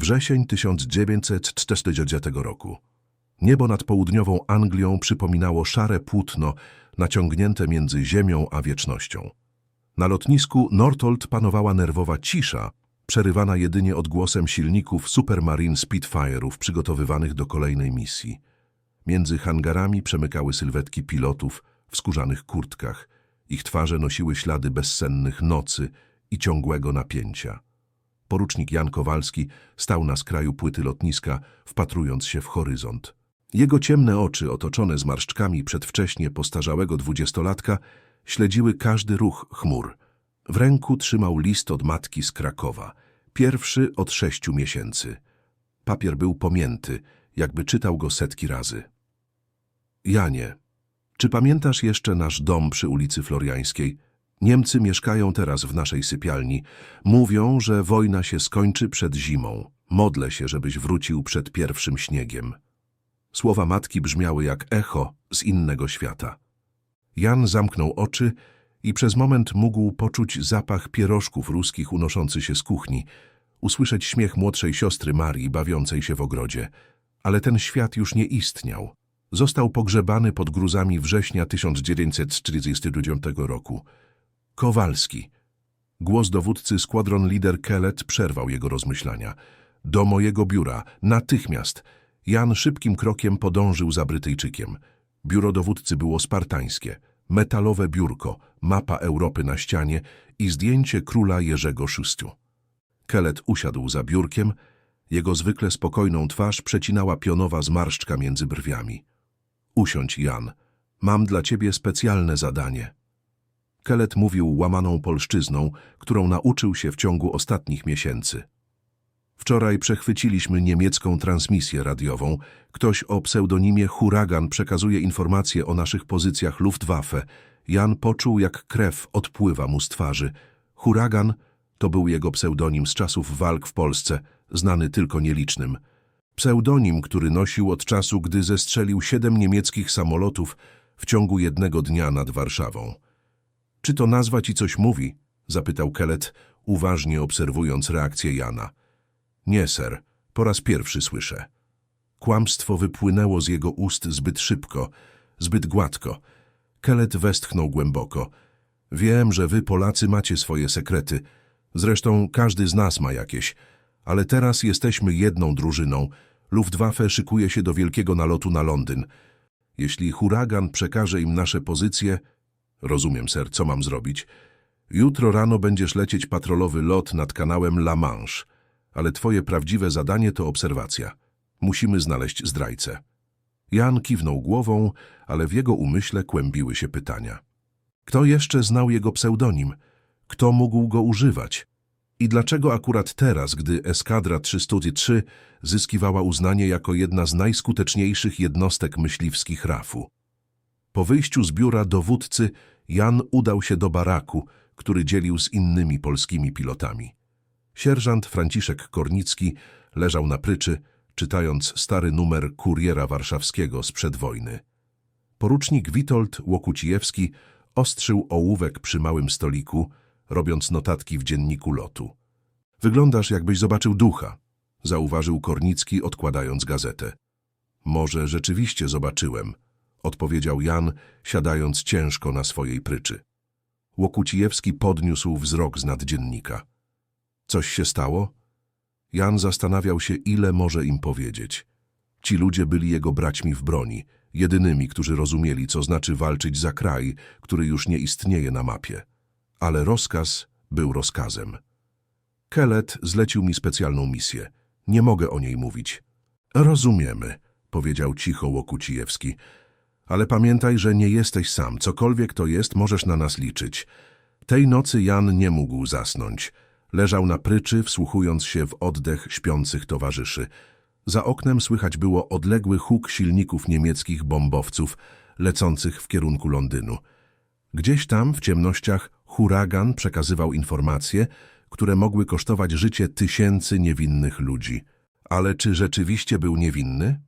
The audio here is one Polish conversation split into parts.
Wrzesień 1940 roku. Niebo nad południową Anglią przypominało szare płótno naciągnięte między ziemią a wiecznością. Na lotnisku Northolt panowała nerwowa cisza, przerywana jedynie odgłosem silników Supermarine Spitfire'ów przygotowywanych do kolejnej misji. Między hangarami przemykały sylwetki pilotów w skórzanych kurtkach. Ich twarze nosiły ślady bezsennych nocy i ciągłego napięcia. Porucznik Jan Kowalski stał na skraju płyty lotniska, wpatrując się w horyzont. Jego ciemne oczy, otoczone zmarszczkami przedwcześnie postarzałego dwudziestolatka, śledziły każdy ruch chmur. W ręku trzymał list od matki z Krakowa, pierwszy od sześciu miesięcy. Papier był pomięty, jakby czytał go setki razy. Janie, czy pamiętasz jeszcze nasz dom przy ulicy Floriańskiej? Niemcy mieszkają teraz w naszej sypialni. Mówią, że wojna się skończy przed zimą. Modlę się, żebyś wrócił przed pierwszym śniegiem. Słowa matki brzmiały jak echo z innego świata. Jan zamknął oczy i przez moment mógł poczuć zapach pierożków ruskich unoszący się z kuchni, usłyszeć śmiech młodszej siostry Marii bawiącej się w ogrodzie. Ale ten świat już nie istniał. Został pogrzebany pod gruzami września 1949 roku. Kowalski. Głos dowódcy składron lider Kellet przerwał jego rozmyślania. Do mojego biura, natychmiast. Jan szybkim krokiem podążył za Brytyjczykiem. Biuro dowódcy było spartańskie. Metalowe biurko, mapa Europy na ścianie i zdjęcie króla Jerzego VI. Kellet usiadł za biurkiem. Jego zwykle spokojną twarz przecinała pionowa zmarszczka między brwiami. Usiądź, Jan. Mam dla ciebie specjalne zadanie. Kellet mówił łamaną polszczyzną, którą nauczył się w ciągu ostatnich miesięcy. Wczoraj przechwyciliśmy niemiecką transmisję radiową. Ktoś o pseudonimie Huragan przekazuje informacje o naszych pozycjach Luftwaffe. Jan poczuł, jak krew odpływa mu z twarzy. Huragan to był jego pseudonim z czasów walk w Polsce, znany tylko nielicznym. Pseudonim, który nosił od czasu, gdy zestrzelił siedem niemieckich samolotów w ciągu jednego dnia nad Warszawą. Czy to nazwa ci coś mówi? zapytał Kellet, uważnie obserwując reakcję Jana. Nie, ser, po raz pierwszy słyszę. Kłamstwo wypłynęło z jego ust zbyt szybko, zbyt gładko. Kellet westchnął głęboko. Wiem, że wy, Polacy, macie swoje sekrety. Zresztą każdy z nas ma jakieś. Ale teraz jesteśmy jedną drużyną. Luftwaffe szykuje się do wielkiego nalotu na Londyn. Jeśli huragan przekaże im nasze pozycje, Rozumiem, ser, co mam zrobić? Jutro rano będziesz lecieć patrolowy lot nad kanałem La Manche, ale twoje prawdziwe zadanie to obserwacja. Musimy znaleźć zdrajcę. Jan kiwnął głową, ale w jego umyśle kłębiły się pytania. Kto jeszcze znał jego pseudonim? Kto mógł go używać? I dlaczego akurat teraz, gdy Eskadra 303 zyskiwała uznanie jako jedna z najskuteczniejszych jednostek myśliwskich RAF-u? Po wyjściu z biura dowódcy Jan udał się do baraku, który dzielił z innymi polskimi pilotami. Sierżant Franciszek Kornicki leżał na pryczy, czytając stary numer kuriera warszawskiego sprzed wojny. Porucznik Witold Łokucijewski ostrzył ołówek przy małym stoliku, robiąc notatki w dzienniku lotu. Wyglądasz, jakbyś zobaczył ducha, zauważył Kornicki, odkładając gazetę. Może rzeczywiście zobaczyłem, odpowiedział Jan, siadając ciężko na swojej pryczy. Łokucijewski podniósł wzrok z naddziennika. Coś się stało? Jan zastanawiał się, ile może im powiedzieć. Ci ludzie byli jego braćmi w broni, jedynymi, którzy rozumieli, co znaczy walczyć za kraj, który już nie istnieje na mapie. Ale rozkaz był rozkazem. Kellet zlecił mi specjalną misję. Nie mogę o niej mówić. Rozumiemy, powiedział cicho Łokucijewski. Ale pamiętaj, że nie jesteś sam. Cokolwiek to jest, możesz na nas liczyć. Tej nocy Jan nie mógł zasnąć. Leżał na pryczy, wsłuchując się w oddech śpiących towarzyszy. Za oknem słychać było odległy huk silników niemieckich bombowców lecących w kierunku Londynu. Gdzieś tam, w ciemnościach, huragan przekazywał informacje, które mogły kosztować życie tysięcy niewinnych ludzi. Ale czy rzeczywiście był niewinny?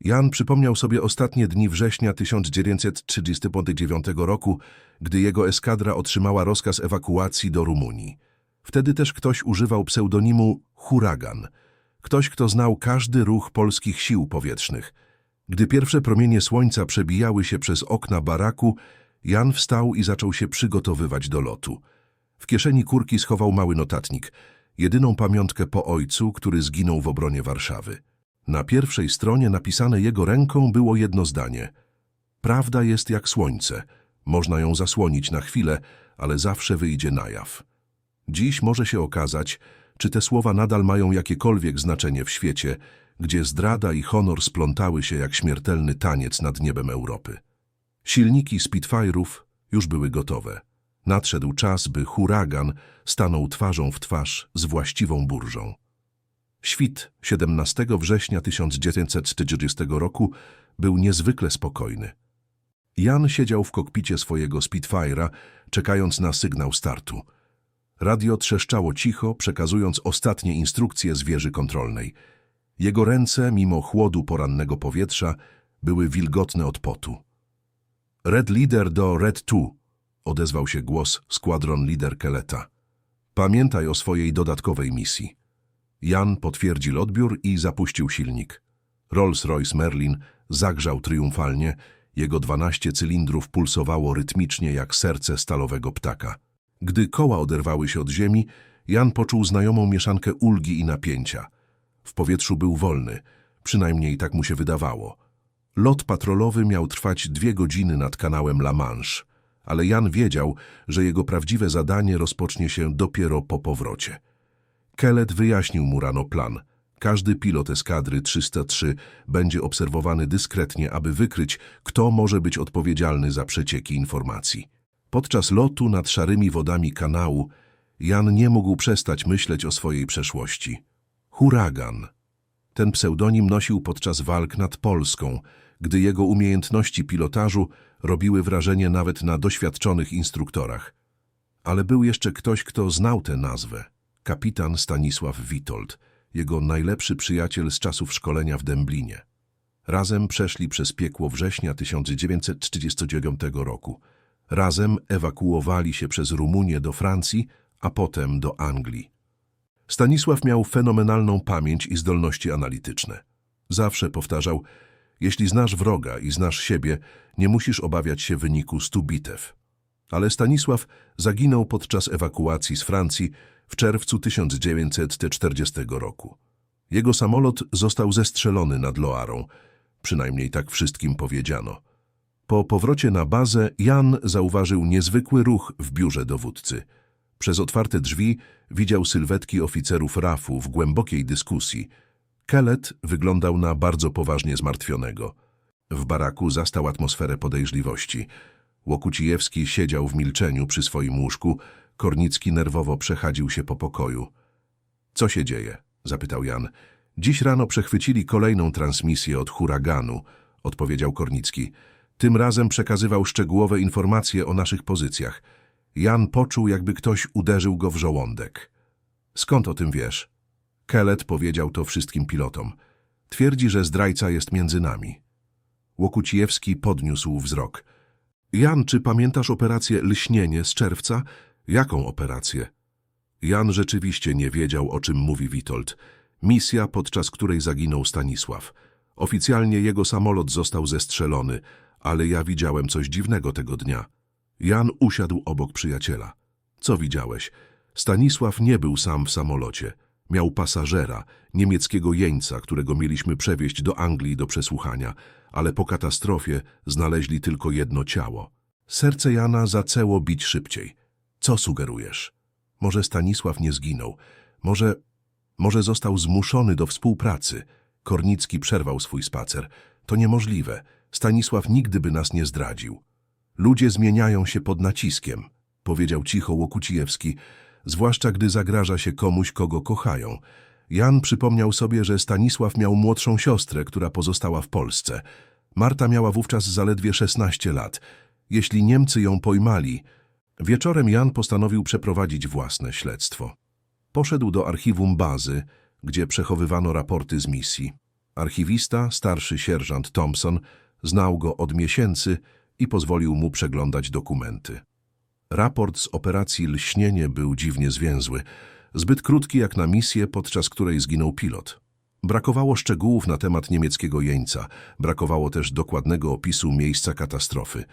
Jan przypomniał sobie ostatnie dni września 1939 roku, gdy jego eskadra otrzymała rozkaz ewakuacji do Rumunii. Wtedy też ktoś używał pseudonimu Huragan. Ktoś, kto znał każdy ruch polskich sił powietrznych. Gdy pierwsze promienie słońca przebijały się przez okna baraku, Jan wstał i zaczął się przygotowywać do lotu. W kieszeni kurki schował mały notatnik, jedyną pamiątkę po ojcu, który zginął w obronie Warszawy. Na pierwszej stronie napisane jego ręką było jedno zdanie. Prawda jest jak słońce. Można ją zasłonić na chwilę, ale zawsze wyjdzie na jaw. Dziś może się okazać, czy te słowa nadal mają jakiekolwiek znaczenie w świecie, gdzie zdrada i honor splątały się jak śmiertelny taniec nad niebem Europy. Silniki Spitfire'ów już były gotowe. Nadszedł czas, by huragan stanął twarzą w twarz z właściwą burżą. Świt 17 września 1940 roku był niezwykle spokojny. Jan siedział w kokpicie swojego Spitfire'a, czekając na sygnał startu. Radio trzeszczało cicho, przekazując ostatnie instrukcje z wieży kontrolnej. Jego ręce, mimo chłodu porannego powietrza, były wilgotne od potu. Red Leader do Red 2, odezwał się głos składron lider Keleta. Pamiętaj o swojej dodatkowej misji. Jan potwierdził odbiór i zapuścił silnik. Rolls-Royce Merlin zagrzał triumfalnie, jego dwanaście cylindrów pulsowało rytmicznie jak serce stalowego ptaka. Gdy koła oderwały się od ziemi, Jan poczuł znajomą mieszankę ulgi i napięcia. W powietrzu był wolny, przynajmniej tak mu się wydawało. Lot patrolowy miał trwać dwie godziny nad kanałem La Manche, ale Jan wiedział, że jego prawdziwe zadanie rozpocznie się dopiero po powrocie. Kellet wyjaśnił mu rano plan. Każdy pilot eskadry 303 będzie obserwowany dyskretnie, aby wykryć, kto może być odpowiedzialny za przecieki informacji. Podczas lotu nad szarymi wodami kanału Jan nie mógł przestać myśleć o swojej przeszłości. Huragan. Ten pseudonim nosił podczas walk nad Polską, gdy jego umiejętności pilotażu robiły wrażenie nawet na doświadczonych instruktorach. Ale był jeszcze ktoś, kto znał tę nazwę. Kapitan Stanisław Witold, jego najlepszy przyjaciel z czasów szkolenia w Dęblinie. Razem przeszli przez piekło września 1939 roku. Razem ewakuowali się przez Rumunię do Francji, a potem do Anglii. Stanisław miał fenomenalną pamięć i zdolności analityczne. Zawsze powtarzał, jeśli znasz wroga i znasz siebie, nie musisz obawiać się wyniku stu bitew. Ale Stanisław zaginął podczas ewakuacji z Francji w czerwcu 1940 roku. Jego samolot został zestrzelony nad Loarą, przynajmniej tak wszystkim powiedziano. Po powrocie na bazę Jan zauważył niezwykły ruch w biurze dowódcy. Przez otwarte drzwi widział sylwetki oficerów RAF-u w głębokiej dyskusji. Kellet wyglądał na bardzo poważnie zmartwionego. W baraku zastał atmosferę podejrzliwości. Łokucijewski siedział w milczeniu przy swoim łóżku, Kornicki nerwowo przechadził się po pokoju. Co się dzieje? zapytał Jan. Dziś rano przechwycili kolejną transmisję od huraganu, odpowiedział Kornicki. Tym razem przekazywał szczegółowe informacje o naszych pozycjach. Jan poczuł, jakby ktoś uderzył go w żołądek. Skąd o tym wiesz? Kellet powiedział to wszystkim pilotom. Twierdzi, że zdrajca jest między nami. Łokucijewski podniósł wzrok. Jan, czy pamiętasz operację Lśnienie z czerwca? Jaką operację? Jan rzeczywiście nie wiedział, o czym mówi Witold. Misja, podczas której zaginął Stanisław. Oficjalnie jego samolot został zestrzelony, ale ja widziałem coś dziwnego tego dnia. Jan usiadł obok przyjaciela. Co widziałeś? Stanisław nie był sam w samolocie. Miał pasażera, niemieckiego jeńca, którego mieliśmy przewieźć do Anglii do przesłuchania, ale po katastrofie znaleźli tylko jedno ciało. Serce Jana zaczęło bić szybciej. Co sugerujesz? Może Stanisław nie zginął. Może... może został zmuszony do współpracy. Kornicki przerwał swój spacer. To niemożliwe. Stanisław nigdy by nas nie zdradził. Ludzie zmieniają się pod naciskiem, powiedział cicho Łokucijewski, zwłaszcza gdy zagraża się komuś, kogo kochają. Jan przypomniał sobie, że Stanisław miał młodszą siostrę, która pozostała w Polsce. Marta miała wówczas zaledwie 16 lat. Jeśli Niemcy ją pojmali, Wieczorem Jan postanowił przeprowadzić własne śledztwo. Poszedł do archiwum bazy, gdzie przechowywano raporty z misji. Archiwista, starszy sierżant Thompson, znał go od miesięcy i pozwolił mu przeglądać dokumenty. Raport z operacji Lśnienie był dziwnie zwięzły, zbyt krótki jak na misję, podczas której zginął pilot. Brakowało szczegółów na temat niemieckiego jeńca, brakowało też dokładnego opisu miejsca katastrofy.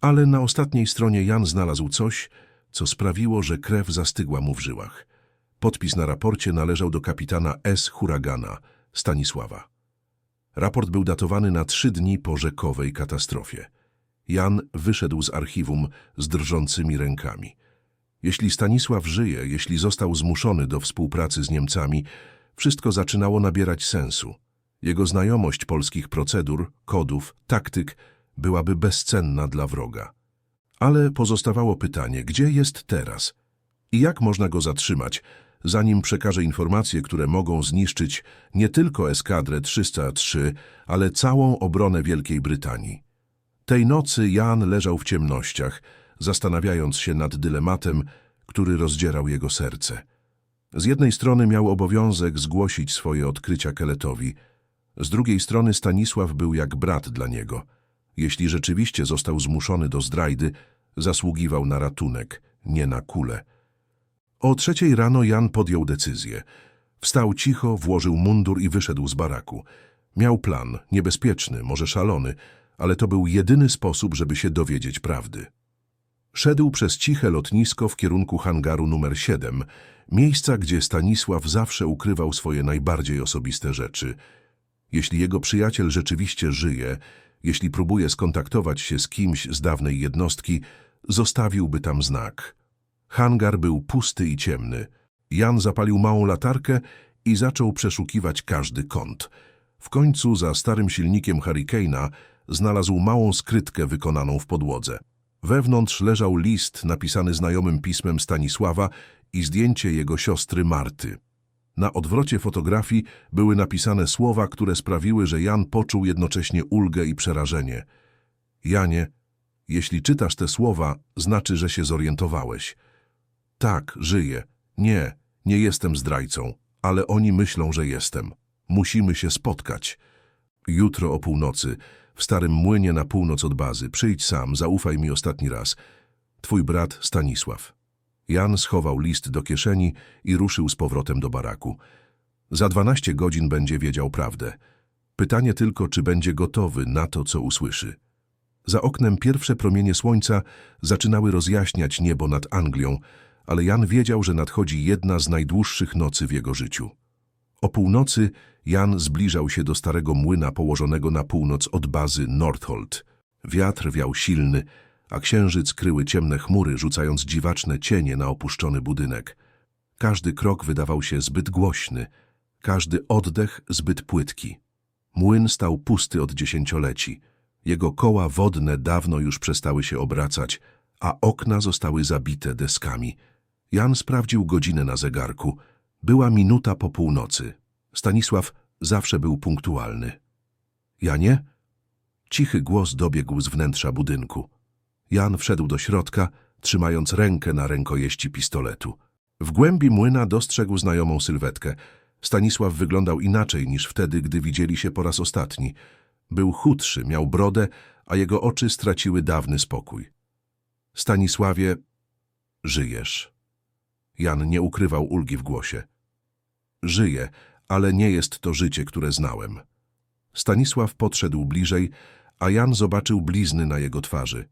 Ale na ostatniej stronie Jan znalazł coś, co sprawiło, że krew zastygła mu w żyłach. Podpis na raporcie należał do kapitana S. Huragana, Stanisława. Raport był datowany na trzy dni po rzekowej katastrofie. Jan wyszedł z archiwum z drżącymi rękami. Jeśli Stanisław żyje, jeśli został zmuszony do współpracy z Niemcami, wszystko zaczynało nabierać sensu. Jego znajomość polskich procedur, kodów, taktyk byłaby bezcenna dla wroga. Ale pozostawało pytanie, gdzie jest teraz? I jak można go zatrzymać, zanim przekaże informacje, które mogą zniszczyć nie tylko eskadrę 303, ale całą obronę Wielkiej Brytanii? Tej nocy Jan leżał w ciemnościach, zastanawiając się nad dylematem, który rozdzierał jego serce. Z jednej strony miał obowiązek zgłosić swoje odkrycia Keletowi, z drugiej strony Stanisław był jak brat dla niego. Jeśli rzeczywiście został zmuszony do zdrajdy, zasługiwał na ratunek, nie na kulę. O trzeciej rano Jan podjął decyzję. Wstał cicho, włożył mundur i wyszedł z baraku. Miał plan, niebezpieczny, może szalony, ale to był jedyny sposób, żeby się dowiedzieć prawdy. Szedł przez ciche lotnisko w kierunku hangaru numer 7, miejsca, gdzie Stanisław zawsze ukrywał swoje najbardziej osobiste rzeczy. Jeśli jego przyjaciel rzeczywiście żyje, jeśli próbuje skontaktować się z kimś z dawnej jednostki, zostawiłby tam znak. Hangar był pusty i ciemny. Jan zapalił małą latarkę i zaczął przeszukiwać każdy kąt. W końcu za starym silnikiem Hurricane'a znalazł małą skrytkę wykonaną w podłodze. Wewnątrz leżał list napisany znajomym pismem Stanisława i zdjęcie jego siostry Marty. Na odwrocie fotografii były napisane słowa, które sprawiły, że Jan poczuł jednocześnie ulgę i przerażenie. Janie, jeśli czytasz te słowa, znaczy, że się zorientowałeś. Tak, żyję. Nie, nie jestem zdrajcą, ale oni myślą, że jestem. Musimy się spotkać. Jutro o północy, w starym młynie na północ od bazy. Przyjdź sam, zaufaj mi ostatni raz. Twój brat Stanisław. Jan schował list do kieszeni i ruszył z powrotem do baraku. Za dwanaście godzin będzie wiedział prawdę. Pytanie tylko, czy będzie gotowy na to, co usłyszy. Za oknem pierwsze promienie słońca zaczynały rozjaśniać niebo nad Anglią, ale Jan wiedział, że nadchodzi jedna z najdłuższych nocy w jego życiu. O północy Jan zbliżał się do starego młyna położonego na północ od bazy Northolt. Wiatr wiał silny, a księżyc kryły ciemne chmury, rzucając dziwaczne cienie na opuszczony budynek. Każdy krok wydawał się zbyt głośny, każdy oddech zbyt płytki. Młyn stał pusty od dziesięcioleci. Jego koła wodne dawno już przestały się obracać, a okna zostały zabite deskami. Jan sprawdził godzinę na zegarku. Była minuta po północy. Stanisław zawsze był punktualny. Janie? Cichy głos dobiegł z wnętrza budynku. Jan wszedł do środka, trzymając rękę na rękojeści pistoletu. W głębi młyna dostrzegł znajomą sylwetkę. Stanisław wyglądał inaczej niż wtedy, gdy widzieli się po raz ostatni. Był chudszy, miał brodę, a jego oczy straciły dawny spokój. Stanisławie, żyjesz. Jan nie ukrywał ulgi w głosie. Żyję, ale nie jest to życie, które znałem. Stanisław podszedł bliżej, a Jan zobaczył blizny na jego twarzy.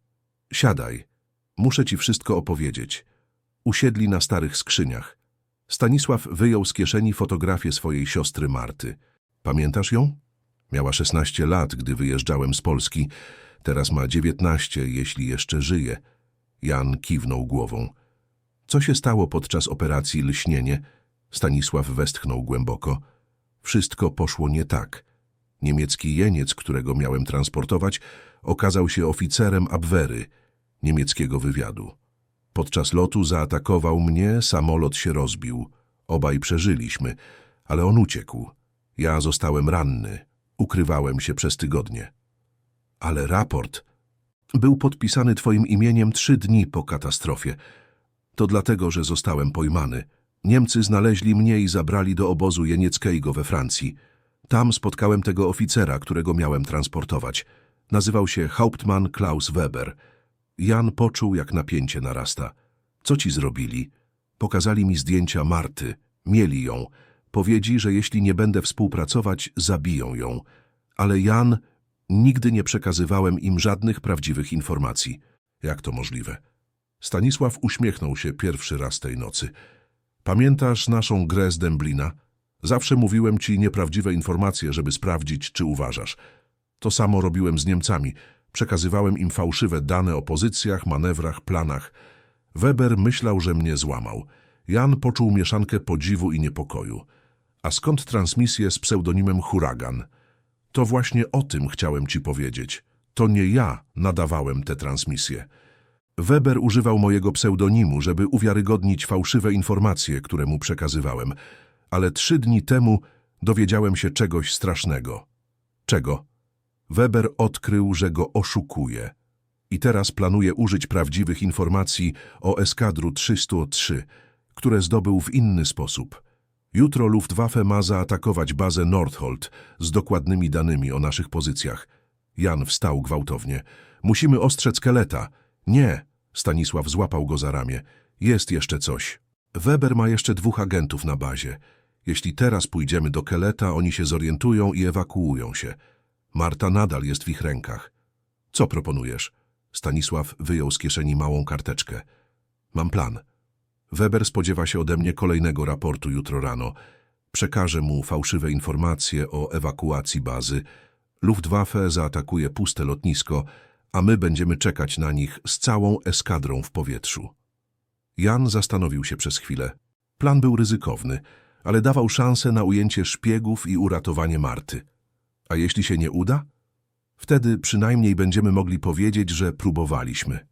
Siadaj. Muszę ci wszystko opowiedzieć. Usiedli na starych skrzyniach. Stanisław wyjął z kieszeni fotografię swojej siostry Marty. Pamiętasz ją? Miała 16 lat, gdy wyjeżdżałem z Polski. Teraz ma 19, jeśli jeszcze żyje. Jan kiwnął głową. Co się stało podczas operacji Lśnienie? Stanisław westchnął głęboko. Wszystko poszło nie tak. Niemiecki jeniec, którego miałem transportować, okazał się oficerem Abwehry, niemieckiego wywiadu. Podczas lotu zaatakował mnie, samolot się rozbił. Obaj przeżyliśmy, ale on uciekł. Ja zostałem ranny. Ukrywałem się przez tygodnie. Ale raport był podpisany twoim imieniem trzy dni po katastrofie. To dlatego, że zostałem pojmany. Niemcy znaleźli mnie i zabrali do obozu jenieckiego we Francji. Tam spotkałem tego oficera, którego miałem transportować. Nazywał się Hauptmann Klaus Weber. Jan poczuł, jak napięcie narasta. Co ci zrobili? Pokazali mi zdjęcia Marty. Mieli ją. Powiedzi, że jeśli nie będę współpracować, zabiją ją. Ale Jan, nigdy nie przekazywałem im żadnych prawdziwych informacji. Jak to możliwe? Stanisław uśmiechnął się pierwszy raz tej nocy. Pamiętasz naszą grę z Dęblina? Zawsze mówiłem ci nieprawdziwe informacje, żeby sprawdzić, czy uważasz. To samo robiłem z Niemcami. Przekazywałem im fałszywe dane o pozycjach, manewrach, planach. Weber myślał, że mnie złamał. Jan poczuł mieszankę podziwu i niepokoju. A skąd transmisję z pseudonimem Huragan? To właśnie o tym chciałem ci powiedzieć. To nie ja nadawałem te transmisje. Weber używał mojego pseudonimu, żeby uwiarygodnić fałszywe informacje, które mu przekazywałem. Ale trzy dni temu dowiedziałem się czegoś strasznego. Czego? Weber odkrył, że go oszukuje. I teraz planuje użyć prawdziwych informacji o eskadru 303, które zdobył w inny sposób. Jutro Luftwaffe ma zaatakować bazę Nordholt z dokładnymi danymi o naszych pozycjach. Jan wstał gwałtownie. Musimy ostrzec Keleta. Nie, Stanisław złapał go za ramię. Jest jeszcze coś. Weber ma jeszcze dwóch agentów na bazie. Jeśli teraz pójdziemy do Keleta, oni się zorientują i ewakuują się. Marta nadal jest w ich rękach. Co proponujesz? Stanisław wyjął z kieszeni małą karteczkę. Mam plan. Weber spodziewa się ode mnie kolejnego raportu jutro rano. Przekażę mu fałszywe informacje o ewakuacji bazy. Luftwaffe zaatakuje puste lotnisko, a my będziemy czekać na nich z całą eskadrą w powietrzu. Jan zastanowił się przez chwilę. Plan był ryzykowny, ale dawał szansę na ujęcie szpiegów i uratowanie Marty. A jeśli się nie uda? Wtedy przynajmniej będziemy mogli powiedzieć, że próbowaliśmy.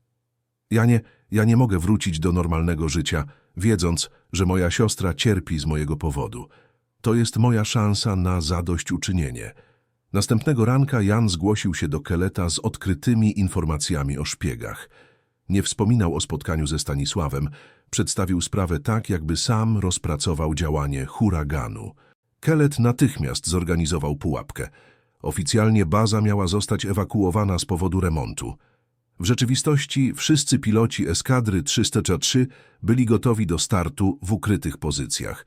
Ja nie, ja nie mogę wrócić do normalnego życia, wiedząc, że moja siostra cierpi z mojego powodu. To jest moja szansa na zadośćuczynienie. Następnego ranka Jan zgłosił się do Keleta z odkrytymi informacjami o szpiegach. Nie wspominał o spotkaniu ze Stanisławem, przedstawił sprawę tak, jakby sam rozpracował działanie huraganu. Kelet natychmiast zorganizował pułapkę. Oficjalnie baza miała zostać ewakuowana z powodu remontu. W rzeczywistości wszyscy piloci eskadry 303 byli gotowi do startu w ukrytych pozycjach.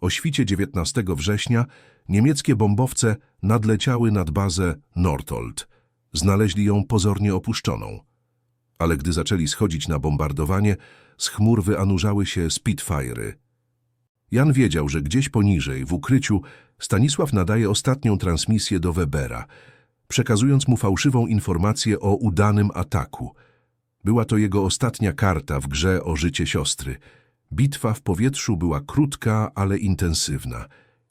O świcie 19 września niemieckie bombowce nadleciały nad bazę Northolt. Znaleźli ją pozornie opuszczoną. Ale gdy zaczęli schodzić na bombardowanie, z chmur wyanurzały się Spitfire'y. Jan wiedział, że gdzieś poniżej, w ukryciu, Stanisław nadaje ostatnią transmisję do Webera, przekazując mu fałszywą informację o udanym ataku. Była to jego ostatnia karta w grze o życie siostry. Bitwa w powietrzu była krótka, ale intensywna.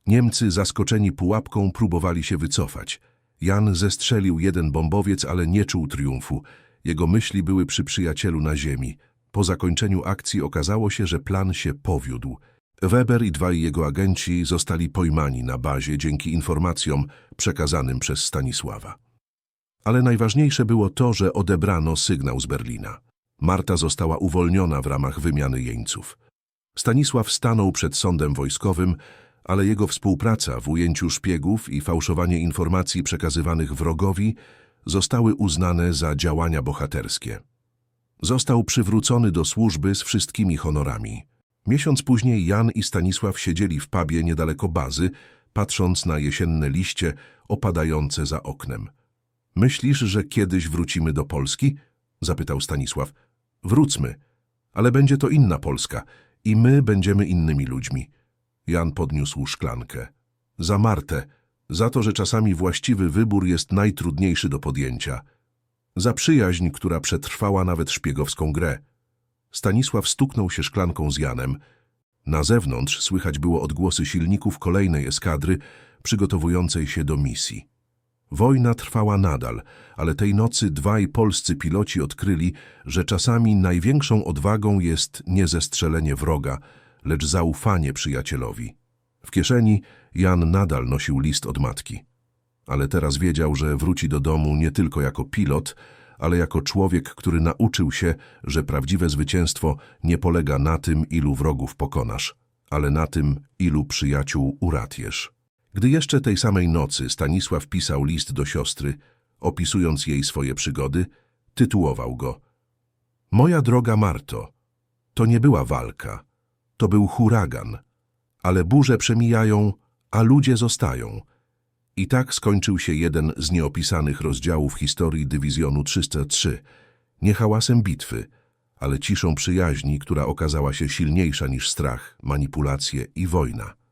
Niemcy, zaskoczeni pułapką, próbowali się wycofać. Jan zestrzelił jeden bombowiec, ale nie czuł triumfu. Jego myśli były przy przyjacielu na ziemi. Po zakończeniu akcji okazało się, że plan się powiódł. Weber i dwaj jego agenci zostali pojmani na bazie dzięki informacjom przekazanym przez Stanisława. Ale najważniejsze było to, że odebrano sygnał z Berlina. Marta została uwolniona w ramach wymiany jeńców. Stanisław stanął przed sądem wojskowym, ale jego współpraca w ujęciu szpiegów i fałszowanie informacji przekazywanych wrogowi zostały uznane za działania bohaterskie. Został przywrócony do służby z wszystkimi honorami. Miesiąc później Jan i Stanisław siedzieli w pubie niedaleko bazy, patrząc na jesienne liście opadające za oknem. Myślisz, że kiedyś wrócimy do Polski? Zapytał Stanisław. Wrócmy, ale będzie to inna Polska i my będziemy innymi ludźmi. Jan podniósł szklankę. Za Martę, za to, że czasami właściwy wybór jest najtrudniejszy do podjęcia. Za przyjaźń, która przetrwała nawet szpiegowską grę. Stanisław stuknął się szklanką z Janem. Na zewnątrz słychać było odgłosy silników kolejnej eskadry przygotowującej się do misji. Wojna trwała nadal, ale tej nocy dwaj polscy piloci odkryli, że czasami największą odwagą jest nie zestrzelenie wroga, lecz zaufanie przyjacielowi. W kieszeni Jan nadal nosił list od matki. Ale teraz wiedział, że wróci do domu nie tylko jako pilot, ale jako człowiek, który nauczył się, że prawdziwe zwycięstwo nie polega na tym, ilu wrogów pokonasz, ale na tym, ilu przyjaciół uratujesz. Gdy jeszcze tej samej nocy Stanisław pisał list do siostry, opisując jej swoje przygody, tytułował go Moja droga Marto, to nie była walka, to był huragan, ale burze przemijają, a ludzie zostają. I tak skończył się jeden z nieopisanych rozdziałów historii Dywizjonu 303. Nie hałasem bitwy, ale ciszą przyjaźni, która okazała się silniejsza niż strach, manipulacje i wojna.